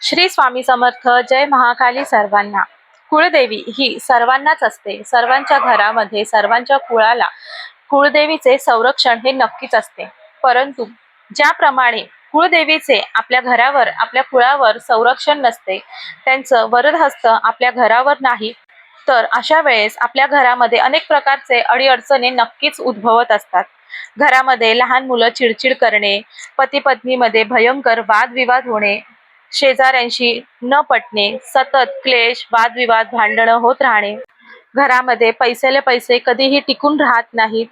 श्री स्वामी समर्थ जय महाकाली सर्वांना. कुळदेवी ही सर्वांनाच असते. सर्वांच्या घरामध्ये सर्वांच्या कुळाला कुळदेवीचे संरक्षण हे नक्कीच असते. परंतु ज्याप्रमाणे कुळदेवीचे आपल्या घरावर आपल्या कुळावर संरक्षण नसते त्यांचं वरदहस्त आपल्या घरावर नाही तर अशा वेळेस आपल्या घरामध्ये अनेक प्रकारचे अडीअडचणी नक्कीच उद्भवत असतात. घरामध्ये लहान मुलं चिडचिड करणे पती पत्नीमध्ये भयंकर वादविवाद होणे शेजाऱ्यांशी न पटणे सतत क्लेश वादविवाद भांडणं होत राहणे. घरामध्ये पैसेले पैसे कधीही टिकून राहत नाहीत.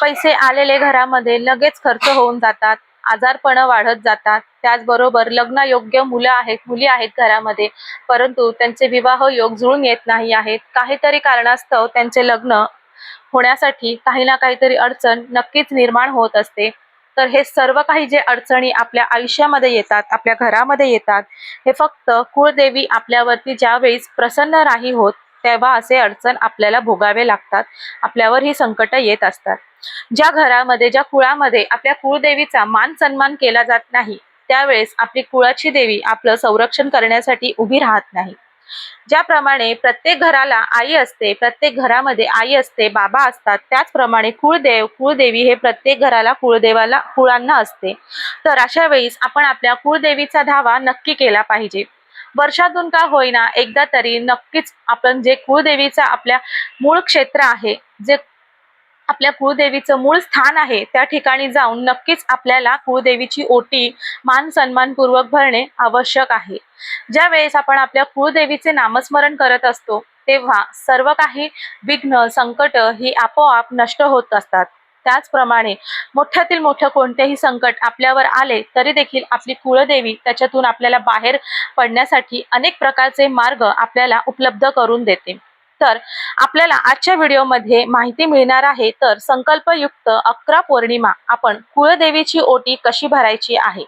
पैसे आलेले घरामध्ये लगेच खर्च होऊन जातात आजारपणं वाढत जातात. त्याचबरोबर लग्नयोग्य मुलं आहेत मुली आहेत घरामध्ये. परंतु त्यांचे विवाह योग जुळून येत नाही आहेत. काहीतरी कारणास्तव त्यांचे लग्न होण्यासाठी काही ना काहीतरी अडचण नक्कीच निर्माण होत असते. तर हे सर्व काही जे अडचणी आपल्या आयुष्यामध्ये येतात आपल्या घरामध्ये येतात हे फक्त कुळदेवी आपल्यावरती ज्यावेळेस प्रसन्न नाही होत तेव्हा असे अडचण आपल्याला भोगावे लागतात. आपल्यावर ही संकट येत असतात. ज्या घरामध्ये ज्या कुळामध्ये आपल्या कुळदेवीचा मान सन्मान केला जात नाही त्यावेळेस आपली कुळाची देवी आपलं संरक्षण करण्यासाठी उभी राहत नाही. ज्याप्रमाणे प्रत्येक घराला आई असते प्रत्येक घरामध्ये आई असते बाबा असतात त्याचप्रमाणे कुळदेव कुळदेवी हे प्रत्येक घराला कुळदेवाला कुळांना असते. तर अशा वेळीस आपण आपल्या कुळदेवीचा धावा नक्की केला पाहिजे. वर्षातून का होईना एकदा तरी नक्कीच आपण जे कुळदेवीचं आपल्या मूळ क्षेत्र आहे जे आपल्या कुळदेवीचं मूळ स्थान आहे त्या ठिकाणी जाऊन नक्कीच आपल्याला कुळदेवीची ओटी मान सन्मानपूर्वक भरणे आवश्यक आहे. ज्या वेळेस आपण आपल्या कुळदेवीचे नामस्मरण करत असतो तेव्हा सर्व काही विघ्न संकट ही आपोआप नष्ट होत असतात. त्याचप्रमाणे मोठ्यातील मोठं कोणतेही संकट आपल्यावर आले तरी देखील आपली कुळदेवी त्याच्यातून आपल्याला बाहेर पडण्यासाठी अनेक प्रकारचे मार्ग आपल्याला उपलब्ध करून देते. तर आपल्याला आजच्या व्हिडिओमध्ये माहिती मिळणार आहे तर संकल्पयुक्त अकरा पौर्णिमा आपण कुळदेवीची ओटी कशी भरायची आहे?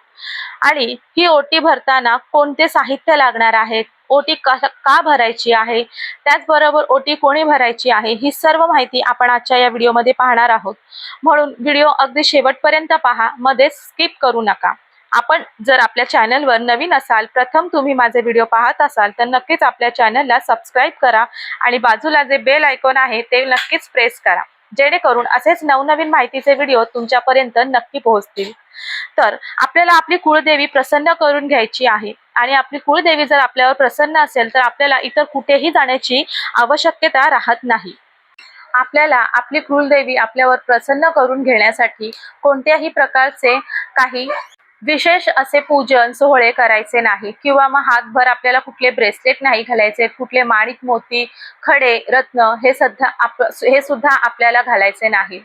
आणि ही ओटी भरताना कोणते साहित्य लागणार आहेत ओटी का का भरायची आहे? त्याचबरोबर ओटी कोणी भरायची आहे? ही सर्व माहिती आपण आजच्या या व्हिडिओमध्ये पाहणार आहोत. म्हणून व्हिडिओ अगदी शेवटपर्यंत पहा मध्ये स्किप करू नका. आपण जर आपल्या चॅनलवर नवीन असाल प्रथम तुम्ही माझे व्हिडिओ पाहत असाल तर नक्कीच आपल्या चॅनलला सबस्क्राईब करा आणि बाजूला जे बेल आयकॉन आहे ते नक्कीच प्रेस करा. जेणेकरून असेच नवनवीन माहितीचे व्हिडिओ तुमच्यापर्यंत नक्की पोहोचतील. तर आपल्याला आपली कुळदेवी प्रसन्न करून घ्यायची आहे आणि आपली कुळदेवी जर आपल्यावर प्रसन्न असेल तर आपल्याला इतर कुठेही जाण्याची आवश्यकता राहत नाही. आपल्याला आपली कुलदेवी आपल्यावर प्रसन्न करून घेण्यासाठी कोणत्याही प्रकारचे काही विशेष असे पूजन सोहळे करायचे नाही किंवा मग हातभर आपल्याला कुठले ब्रेसलेट नाही घालायचे कुठले माणिक मोती खडे रत्न हे सध्या आप हे सुद्धा आपल्याला घालायचे नाही.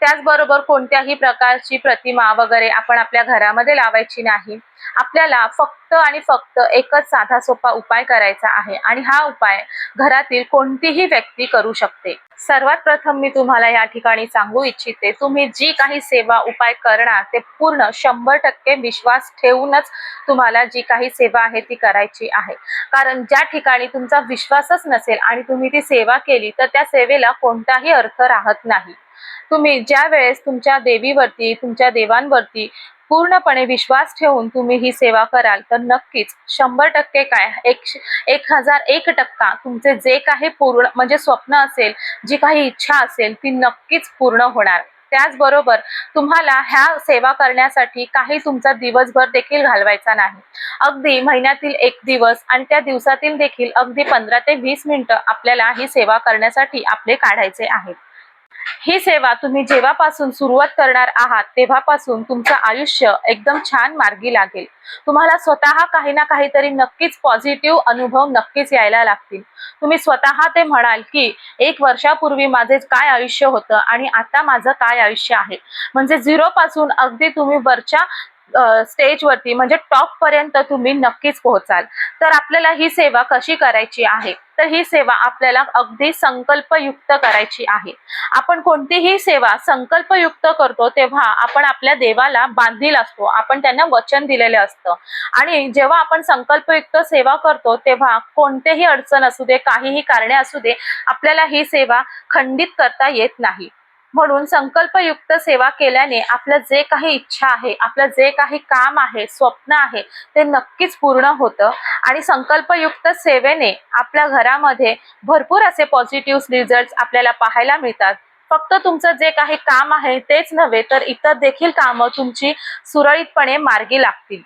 त्याचबरोबर कोणत्याही प्रकारची प्रतिमा वगैरे आपण आपल्या घरामध्ये लावायची नाही. आपल्याला फक्त फक्त आणि फक्त एकच साधा सोपा उपाय करायचा आहे. आणि हा उपाय घरातील कोणतीही व्यक्ती करू शकते. सर्वात प्रथम मी तुम्हाला या ठिकाणी सांगू इच्छिते तुम्ही जी काही सेवा उपाय करणार ते पूर्ण शंभर टक्के विश्वास ठेवूनच तुम्हाला जी काही सेवा आहे ती करायची आहे. कारण ज्या ठिकाणी तुमचा विश्वासच नसेल आणि तुम्ही ती सेवा केली तर त्या सेवेला कोणताही अर्थ राहत नाही. तुम्ही ज्या वेळेस तुमच्या देवीवरती तुमच्या देवांवरती पूर्णपणे विश्वास ठेवून तुम्ही ही सेवा कराल तर नक्कीच शंभर टक्के काय? एक एक हजार एक टक्का तुमचे जे काही पूर्ण म्हणजे स्वप्न असेल जी काही इच्छा असेल ती नक्कीच पूर्ण होणार. त्याचबरोबर तुम्हाला ह्या सेवा करण्यासाठी काही तुमचा दिवसभर देखील घालवायचा नाही. अगदी महिन्यातील एक दिवस आणि त्या दिवसातील देखील अगदी पंधरा ते वीस मिनिटं आपल्याला ही सेवा करण्यासाठी आपले काढायचे आहेत. ही सेवा तुम्ही जेव्हापासून सुरुवात करणार आहात तेव्हापासून तुमचं आयुष्य एकदम छान मार्गी लागेल. तुम्हाला स्वतः काही ना काहीतरी नक्कीच पॉझिटिव्ह अनुभव नक्कीच यायला लागतील. तुम्ही स्वतः ते म्हणाल की एक वर्षापूर्वी माझे काय आयुष्य होतं आणि आता माझं काय आयुष्य आहे? म्हणजे झिरो पासून अगदी तुम्ही वरच्या स्टेजवरती म्हणजे टॉप पर्यंत तुम्ही नक्कीच पोहोचाल. तर आपल्याला ही सेवा कशी करायची आहे? तर ही सेवा आपल्याला अगदी संकल्पयुक्त करायची आहे. आपण कोणतीही सेवा संकल्पयुक्त करतो तेव्हा आपण आपल्या देवाला बांधील असतो. आपण त्यांना वचन दिलेलं असतं. आणि जेव्हा आपण संकल्पयुक्त सेवा करतो तेव्हा कोणतेही अडचण असू दे काहीही कारणे असू दे आपल्याला ही सेवा खंडित करता येत नाही. म्हणून संकल्पयुक्त सेवा केल्याने आपलं जे काही इच्छा आहे आपलं जे काही काम आहे स्वप्न आहे ते नक्कीच पूर्ण होतं. आणि संकल्पयुक्त सेवेने आपल्या घरामध्ये भरपूर असे पॉझिटिव्ह रिझल्ट आपल्याला पाहायला मिळतात. फक्त तुमचं जे काही काम आहे तेच नव्हे तर इतर देखील कामं तुमची सुरळीतपणे मार्गी लागतील.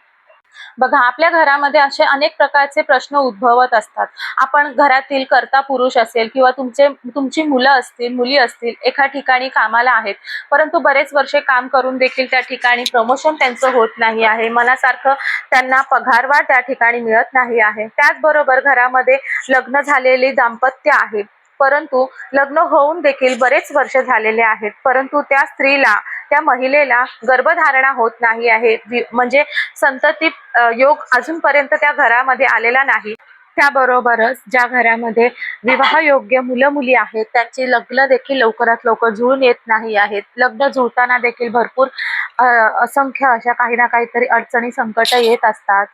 बघा आपल्या घरामध्ये असे अनेक प्रकारचे प्रश्न उद्भवत असतात. आपण घरातील कर्ता पुरुष असेल किंवा तुमचे तुमची मुलं असतील मुली असतील एका ठिकाणी कामाला आहेत. परंतु बरेच वर्षे काम करून देखील त्या ठिकाणी प्रमोशन त्यांचं होत नाही आहे. मनासारखं त्यांना पगारवाढ त्या ठिकाणी मिळत नाही आहे. त्याचबरोबर घरामध्ये लग्न झालेले दाम्पत्य आहे. परंतु लग्न होऊन देखील बरेच वर्ष झालेले आहेत. परंतु त्या स्त्रीला त्या महिलेला गर्भधारणा होत नाही आहे. म्हणजे संतती योग अजूनपर्यंत त्या घरामध्ये आलेला नाही. त्याबरोबरच ज्या घरामध्ये विवाह योग्य मुलं मुली आहेत त्यांची लग्न देखील लवकरात लवकर जुळून येत नाही आहेत. लग्न जुळताना देखील भरपूर असंख्य अशा काही ना काहीतरी अडचणी संकट येत असतात.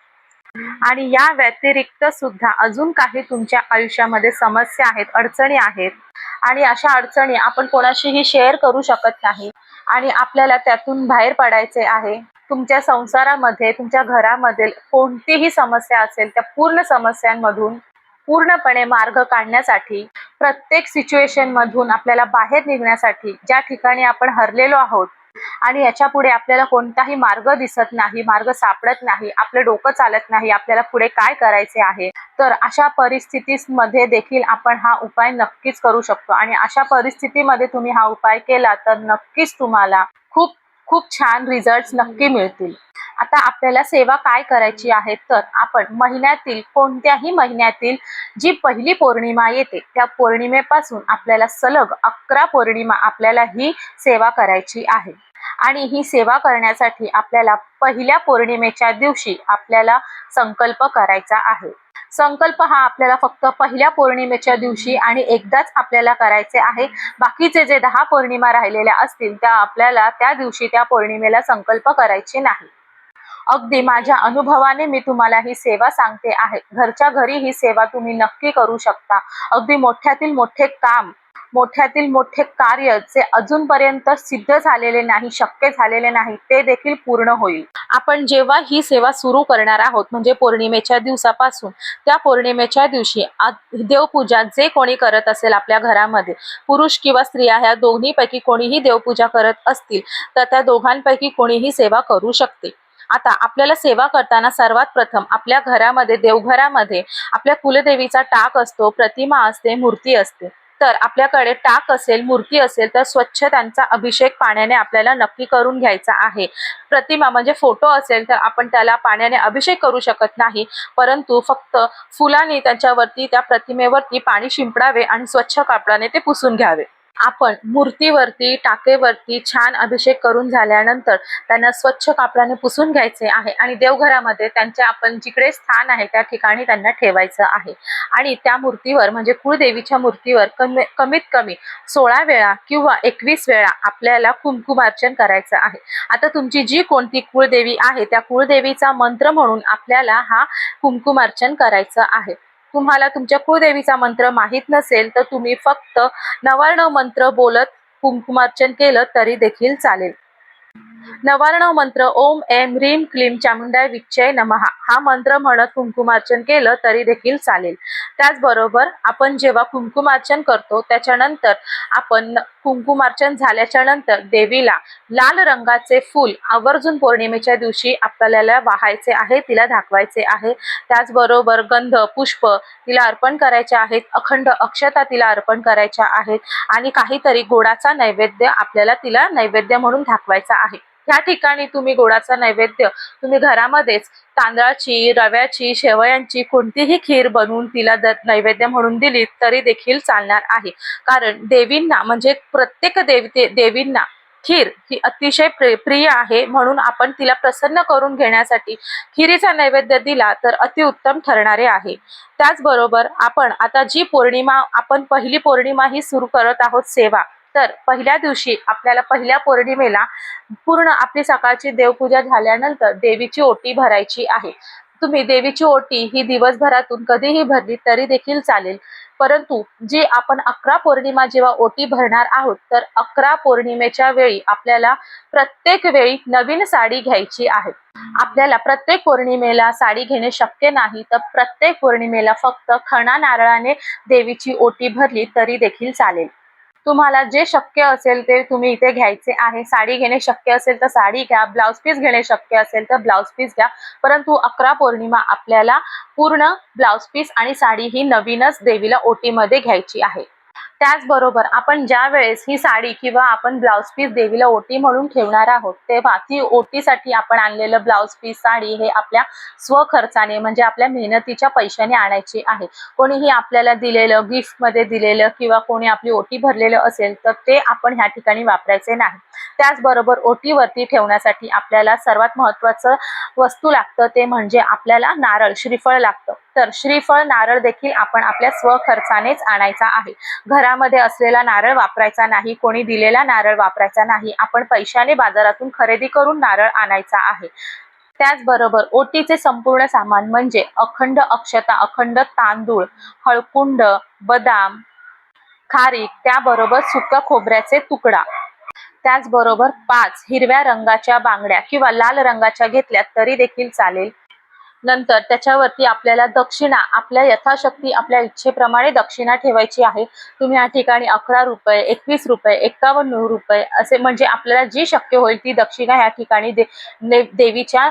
आणि या व्यतिरिक्त सुद्धा अजून काही तुमच्या आयुष्यामध्ये समस्या आहेत अडचणी आहेत. आणि अशा अडचणी आपण कोणाशीही शेअर करू शकत नाही. आणि आपल्याला त्यातून बाहेर पडायचे आहे. तुमच्या संसारामध्ये तुमच्या घरामध्ये कोणतीही समस्या असेल त्या पूर्ण समस्यांमधून पूर्णपणे मार्ग काढण्यासाठी प्रत्येक सिच्युएशन मधून आपल्याला बाहेर निघण्यासाठी ज्या ठिकाणी आपण हरलेलो आहोत आणि याच्यापुढे आपल्याला कोणताही मार्ग दिसत नाही मार्ग सापडत नाही आपलं डोकं चालत नाही आपल्याला पुढे काय करायचे आहे? तर अशा परिस्थितीमध्ये देखील आपण हा उपाय नक्कीच करू शकतो. आणि अशा परिस्थितीमध्ये तुम्ही हा उपाय केला तर नक्कीच तुम्हाला खूप खूप छान रिझल्ट नक्की मिळतील. आता आपल्याला सेवा काय करायची आहे तर आपण महिन्यातील कोणत्याही महिन्यातील जी पहिली पौर्णिमा येते त्या पौर्णिमेपासून आपल्याला सलग अकरा पौर्णिमा आपल्याला ही सेवा करायची आहे. आणि ही सेवा करण्यासाठी आपल्याला पहिल्या पौर्णिमेच्या दिवशी आपल्याला संकल्प करायचा आहे. संकल्प हा आपल्याला फक्त पहिल्या पौर्णिमेच्या दिवशी आणि एकदाच आपल्याला करायचे आहे. बाकीचे जे दहा पौर्णिमा राहिलेल्या असतील त्या आपल्याला त्या दिवशी त्या पौर्णिमेला संकल्प करायचे नाही. अगदी माझ्या अनुभवाने मी तुम्हाला ही सेवा सांगते आहे. घरच्या घरी ही सेवा तुम्ही नक्की करू शकता. अगदी मोठ्यातील मोठे काम मोठ्यातील मोठे कार्य जे अजूनपर्यंत सिद्ध झालेले नाही शक्य झालेले नाही ते देखील पूर्ण होईल. आपण जेव्हा ही सेवा सुरू करणार आहोत म्हणजे पौर्णिमेच्या दिवसापासून त्या पौर्णिमेच्या दिवशी देवपूजा जे कोणी करत असेल आपल्या घरामध्ये पुरुष किंवा स्त्रिया ह्या दोन्हीपैकी कोणीही देवपूजा करत असतील तर त्या दोघांपैकी कोणीही सेवा करू शकते आता आपल्याला सेवा करताना सर्वात प्रथम आपल्या घरामध्ये देवघरामध्ये आपल्या कुलदेवीचा टाक असतो प्रतिमा असते मूर्ती असते. तर आपल्याकडे टाक असेल मूर्ती असेल तर स्वच्छ त्यांचा अभिषेक पाण्याने आपल्याला नक्की करून घ्यायचा आहे. प्रतिमा म्हणजे फोटो असेल तर आपण त्याला पाण्याने अभिषेक करू शकत नाही. परंतु फक्त फुलांनी त्याच्यावरती त्या प्रतिमेवरती पाणी शिंपडावे आणि स्वच्छ कापडाने ते पुसून घ्यावे. आपण मूर्तीवरती टाकेवरती छान अभिषेक करून झाल्यानंतर त्यांना स्वच्छ कापडाने पुसून घ्यायचे आहे आणि देवघरामध्ये त्यांचे आपण जिकडे स्थान आहे त्या ठिकाणी त्यांना ठेवायचं आहे. आणि त्या मूर्तीवर म्हणजे कुळदेवीच्या मूर्तीवर कमी कमीत कमी सोळा वेळा किंवा एकवीस वेळा आपल्याला कुंकुमार्चन करायचं आहे. आता तुमची जी कोणती कुळदेवी आहे त्या कुळदेवीचा मंत्र म्हणून आपल्याला हा कुंकुमार्चन करायचं आहे. तुम्हाला तुमच्या कुळदेवीचा मंत्र माहीत नसेल तर तुम्ही फक्त नवार्णव मंत्र बोलत कुंकुमार्चन केलं तरी देखील चालेल. नवार्णव मंत्र ओम एम ह्रीम क्लीम चामुंडाय विच्चय नमहा हा मंत्र म्हणत कुंकुमार्चन केलं तरी देखील चालेल. त्याचबरोबर आपण जेव्हा कुंकुमार्चन करतो त्याच्यानंतर आपण कुंकुमार्चन झाल्याच्यानंतर देवीला लाल रंगाचे फूल आवर्जून पौर्णिमेच्या दिवशी आपल्याला वाहायचे आहे तिला दाखवायचे आहे. त्याचबरोबर गंध पुष्प तिला अर्पण करायचे आहेत. अखंड अक्षता तिला अर्पण करायच्या आहेत. आणि काहीतरी गोडाचा नैवेद्य आपल्याला तिला नैवेद्य म्हणून दाखवायचा आहे. या ठिकाणी तुम्ही गोडाचा नैवेद्य तुम्ही घरामध्येच तांदळाची रव्याची शेवयांची कोणतीही खीर बनवून तिला नैवेद्य म्हणून दिली तरी देखील चालणार आहे. कारण देवींना म्हणजे प्रत्येक देवते देवींना खीर ही अतिशय प्रिय आहे. म्हणून आपण तिला प्रसन्न करून घेण्यासाठी खिरीचा नैवेद्य दिला तर अतिउत्तम ठरणारे आहे. त्याचबरोबर आपण आता जी पौर्णिमा आपण पहिली पौर्णिमा ही सुरू करत आहोत सेवा तर पहिल्या दिवशी आपल्याला पहिल्या पौर्णिमेला पूर्ण आपली सकाळची देवपूजा झाल्यानंतर देवीची ओटी भरायची आहे. तुम्ही देवीची ओटी ही दिवसभरातून कधीही भरली तरी देखील चालेल. परंतु जी आपण अकरा पौर्णिमा जेव्हा ओटी भरणार आहोत तर अकरा पौर्णिमेच्या वेळी आपल्याला प्रत्येक वेळी नवीन साडी घ्यायची आहे. आपल्याला प्रत्येक पौर्णिमेला साडी घेणे शक्य नाही तर प्रत्येक पौर्णिमेला फक्त खणा नारळाने देवीची ओटी भरली तरी देखील चालेल. तुम्हाला जे शक्य असेल ते तुम्ही इथे घ्यायचे आहे. साडी घेणे शक्य असेल तर साडी घ्या ब्लाऊज पीस घेणे शक्य असेल तर ब्लाऊज पीस घ्या. परंतु अकरा पौर्णिमा आपल्याला पूर्ण ब्लाऊज पीस आणि साडी ही नवीनच देवीला ओटीमध्ये घ्यायची आहे. त्याचबरोबर आपण ज्या वेळेस ही साडी किंवा आपण ब्लाऊज पीस देवीला ओटी म्हणून ठेवणार आहोत तेव्हा ती ओटीसाठी आपण आणलेलं ब्लाऊज पीस साडी हे आपल्या स्वखर्चाने म्हणजे आपल्या मेहनतीच्या पैशाने आणायची आहे. कोणीही आपल्याला दिलेलं गिफ्टमध्ये दिलेलं किंवा कोणी आपली ओटी भरलेलं असेल तर ते आपण ह्या ठिकाणी वापरायचे नाही. त्याचबरोबर ओटीवरती ठेवण्यासाठी आपल्याला सर्वात महत्त्वाचं वस्तू लागतं ते म्हणजे आपल्याला नारळ श्रीफळ लागतं. तर श्रीफळ नारळ देखील आपण आपल्या स्वखर्चानेच आणायचा आहे. घरामध्ये असलेला नारळ वापरायचा नाही कोणी दिलेला नारळ वापरायचा नाही आपण पैशाने बाजारातून खरेदी करून नारळ आणायचा आहे. त्याचबरोबर ओटीचे संपूर्ण सामान म्हणजे अखंड अक्षता अखंड तांदूळ हळकुंड बदाम खारीक त्याबरोबर सुक्या खोबऱ्याचे तुकडा. त्याचबरोबर पाच हिरव्या रंगाच्या बांगड्या किंवा लाल रंगाच्या घेतल्या तरी देखील चालेल. नंतर त्याच्यावरती आपल्याला दक्षिणा आपल्या यथाशक्ती आपल्या इच्छेप्रमाणे दक्षिणा ठेवायची आहे. तुम्ही या ठिकाणी अकरा रुपये एकवीस रुपये एक्कावन्न रुपये असे म्हणजे आपल्याला जी शक्य होईल ती दक्षिणा या ठिकाणी दे, देवीच्या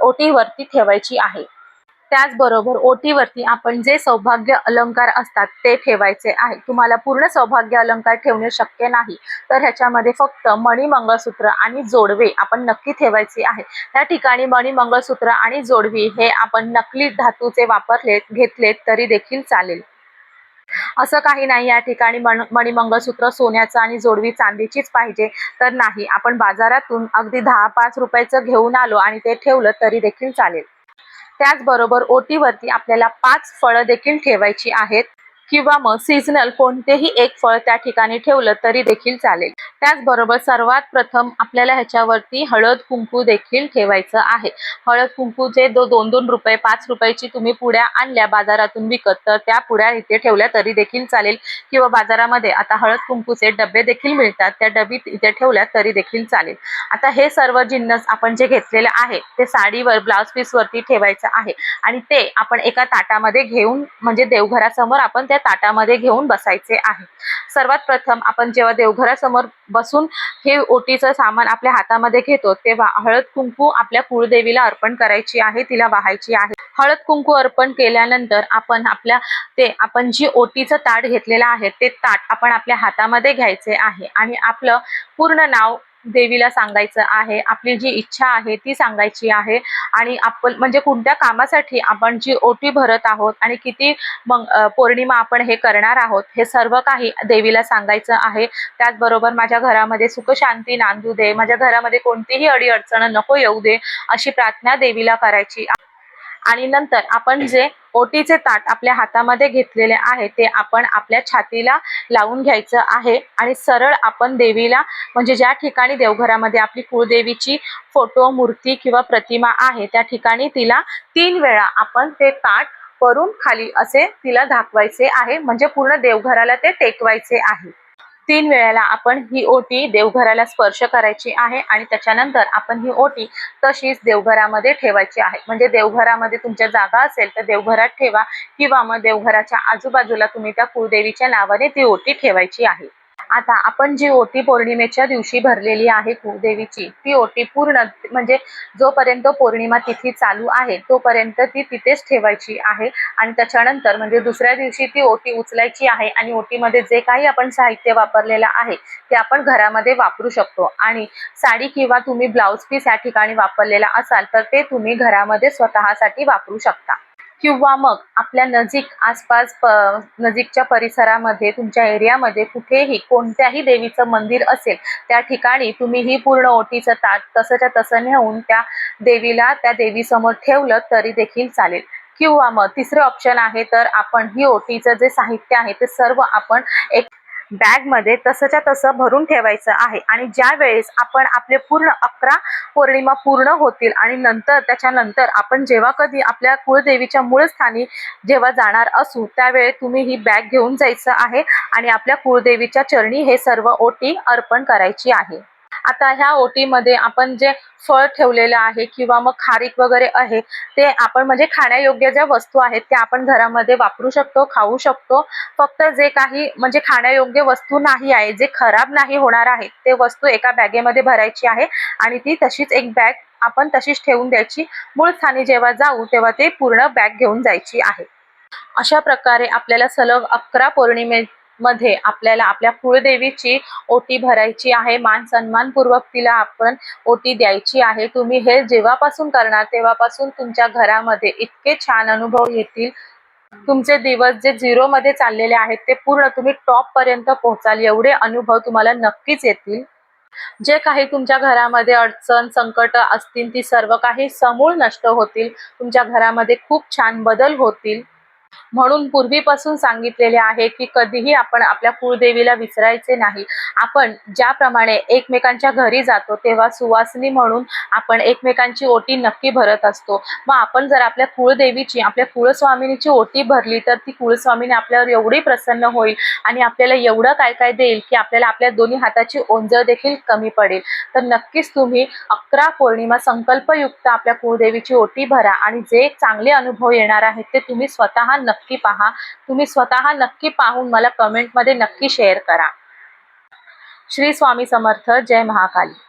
ओटीवरती ठेवायची आहे. त्याचबरोबर ओटीवरती आपण जे सौभाग्य अलंकार असतात ते ठेवायचे आहे. तुम्हाला पूर्ण सौभाग्य अलंकार ठेवणे शक्य नाही. तर ह्याच्यामध्ये फक्त मणी मंगळसूत्र आणि जोडवे आपण नक्की ठेवायचे आहे. त्या ठिकाणी मणी मंगळसूत्र आणि जोडवी हे आपण नकली धातूचे वापरले घेतले तरी देखील चालेल. असं काही नाही या ठिकाणी मण मणिमंगळसूत्र सोन्याचं आणि जोडवी चांदीचीच पाहिजे. तर नाही आपण बाजारातून अगदी दहा पाच रुपयाचं घेऊन आलो आणि ते ठेवलं तरी देखील चालेल. त्याचबरोबर ओटीवरती आपल्याला पाच फळं देखील ठेवायची आहेत. किंवा मग सीझनल कोणतेही एक फळ त्या ठिकाणी ठेवलं तरी देखील चालेल. त्याचबरोबर सर्वात प्रथम आपल्याला ह्याच्यावरती हळद कुंकू देखील ठेवायचं आहे. हळद कुंकूचे दो दोन दोन रुपये पाच रुपयाची तुम्ही पुड्या आणल्या बाजारातून विकत तर त्या पुड्या इथे ठेवल्या तरी देखील चालेल. किंवा बाजारामध्ये आता हळद कुंकूचे डबे देखील मिळतात त्या डबीत इथे ठेवल्या तरी देखील चालेल. आता हे सर्व जिन्नस आपण जे घेतलेले आहे ते साडीवर ब्लाउज पीस वरती ठेवायचं आहे. आणि ते आपण एका ताटामध्ये घेऊन म्हणजे देवघरासमोर आपण त्या ताटामध्ये घेऊन बसायचे आहे. सर्वात प्रथम आपण जेव्हा देवघरासमोर बसून हे ओटीचं सामान आपल्या हातामध्ये घेतो तेव्हा हळद कुंकू आपल्या कुळदेवीला अर्पण करायची आहे तिला वाहायची आहे. हळद कुंकू अर्पण केल्यानंतर आपण आपल्या ते आपण जी ओटीचं ताट घेतलेलं आहे ते ताट आपण आपल्या हातामध्ये घ्यायचे आहे आणि आपलं पूर्ण नाव देवीला सांगायचं आहे आपली जी इच्छा आहे ती सांगायची आहे. आणि आपण म्हणजे कोणत्या कामासाठी आपण जी ओटी भरत आहोत आणि किती मग पौर्णिमा आपण हे करणार आहोत हे सर्व काही देवीला सांगायचं आहे. त्याचबरोबर माझ्या घरामध्ये सुखशांती नांदू दे माझ्या घरामध्ये कोणतीही अडीअडचण नको येऊ दे अशी प्रार्थना देवीला करायची. आणि नंतर आपण जे ओटीचे ताट आपल्या हातामध्ये घेतलेले आहे ते आपण आपल्या छातीला लावून घ्यायचं आहे. आणि सरळ आपण देवीला म्हणजे ज्या ठिकाणी देवघरामध्ये आपली कुळदेवीची फोटो मूर्ती किंवा प्रतिमा आहे त्या ठिकाणी तिला तीन वेळा आपण ते ताट वरून खाली असे तिला दाखवायचे आहे. म्हणजे पूर्ण देवघराला ते टेकवायचे आहे. तीन वेळेला आपण ही ओटी देवघराला स्पर्श करायची आहे आणि त्याच्यानंतर आपण ही ओटी तशीच देवघरामध्ये ठेवायची आहे. म्हणजे देवघरामध्ये तुमच्या जागा असेल तर देवघरात ठेवा किंवा मग देवघराच्या आजूबाजूला तुम्ही त्या कुळदेवीच्या नावाने ती ओटी ठेवायची आहे. आता आपण जी ओटी पौर्णिमेच्या दिवशी भरलेली आहे कुळदेवीची ती ओटी पूर्ण म्हणजे जोपर्यंत पौर्णिमा तिथी चालू आहे तोपर्यंत ती तिथेच ठेवायची आहे. आणि त्याच्यानंतर म्हणजे दुसऱ्या दिवशी ती ओटी उचलायची आहे आणि ओटीमध्ये जे काही आपण साहित्य वापरलेलं आहे ते आपण घरामध्ये वापरू शकतो. आणि साडी किंवा तुम्ही ब्लाऊज पीस या ठिकाणी वापरलेला असाल तर ते तुम्ही घरामध्ये स्वतःसाठी वापरू शकता. किंवा मग आपल्या नजीक आसपास प नजीकच्या परिसरामध्ये तुमच्या एरियामध्ये कुठेही कोणत्याही देवीचं मंदिर असेल त्या ठिकाणी तुम्ही ही पूर्ण ओटीचं ताट तसंच्या तसं नेऊन त्या देवीला त्या देवीसमोर ठेवलं तरी देखील चालेल. किंवा मग तिसरं ऑप्शन आहे तर आपण ही ओटीचं जे साहित्य आहे ते सर्व आपण एक बॅगमध्ये तसंच्या तसं भरून ठेवायचं आहे. आणि ज्या वेळेस आपण आपले पूर्ण अकरा पौर्णिमा पूर्ण होतील आणि नंतर त्याच्यानंतर आपण जेव्हा कधी आपल्या कुळदेवीच्या मूळ स्थानी जेव्हा जाणार असू त्यावेळी तुम्ही ही बॅग घेऊन जायचं आहे आणि आपल्या कुळदेवीच्या चरणी हे सर्व ओटी अर्पण करायची आहे. आता ह्या ओटीमध्ये आपण जे फळ ठेवलेलं आहे किंवा मग खारीक वगैरे आहे ते आपण म्हणजे खाण्यायोग्य ज्या वस्तू आहेत त्या आपण घरामध्ये वापरू शकतो खाऊ शकतो. फक्त जे काही म्हणजे खाण्यायोग्य वस्तू नाही आहे जे खराब नाही होणार आहे ते वस्तू एका बॅगेमध्ये भरायची आहे आणि ती तशीच एक बॅग आपण तशीच ठेवून द्यायची. मूळ स्थानी जेव्हा जाऊ तेव्हा ते पूर्ण बॅग घेऊन जायची आहे. अशा प्रकारे आपल्याला सलग अकरा पौर्णिमे मध्ये आपल्याला आपल्या कुळदेवीची ओटी भरायची आहे मान सन्मानपूर्वक तिला आपण ओटी द्यायची आहे. तुम्ही हे जेव्हापासून करणार तेव्हापासून तुमच्या घरामध्ये इतके छान अनुभव येतील. तुमचे दिवस जे झिरो मध्ये चाललेले आहेत ते पूर्ण तुम्ही टॉप पर्यंत पोहोचाल. एवढे अनुभव तुम्हाला नक्कीच येतील. जे काही तुमच्या घरामध्ये अडचण संकट असतील ती सर्व काही समूळ नष्ट होतील. तुमच्या घरामध्ये खूप छान बदल होतील. म्हणून पूर्वीपासून सांगितलेले आहे की कधीही आपण आपल्या कुळदेवीला विसरायचे नाही. आपण ज्याप्रमाणे एकमेकांच्या घरी जातो तेव्हा सुवासिनी म्हणून आपण एकमेकांची ओटी नक्की भरत असतो. मग आपण जर आपल्या कुळदेवीची आपल्या कुळस्वामिनीची ओटी भरली तर ती कुळस्वामिनी आपल्यावर एवढी प्रसन्न होईल आणि आपल्याला एवढं काय काय देईल की आपल्याला आपल्या दोन्ही हाताची ओंजळ देखील कमी पडेल. तर नक्कीच तुम्ही अकरा पौर्णिमा संकल्पयुक्त आपल्या कुळदेवीची ओटी भरा आणि जे चांगले अनुभव येणार आहेत ते तुम्ही स्वतः स्वतः नक्की पहा. तुम्ही स्वतः नक्की पाहून मला कमेंटमध्ये नक्की शेअर करा. श्री स्वामी समर्थ. जय महाकाली.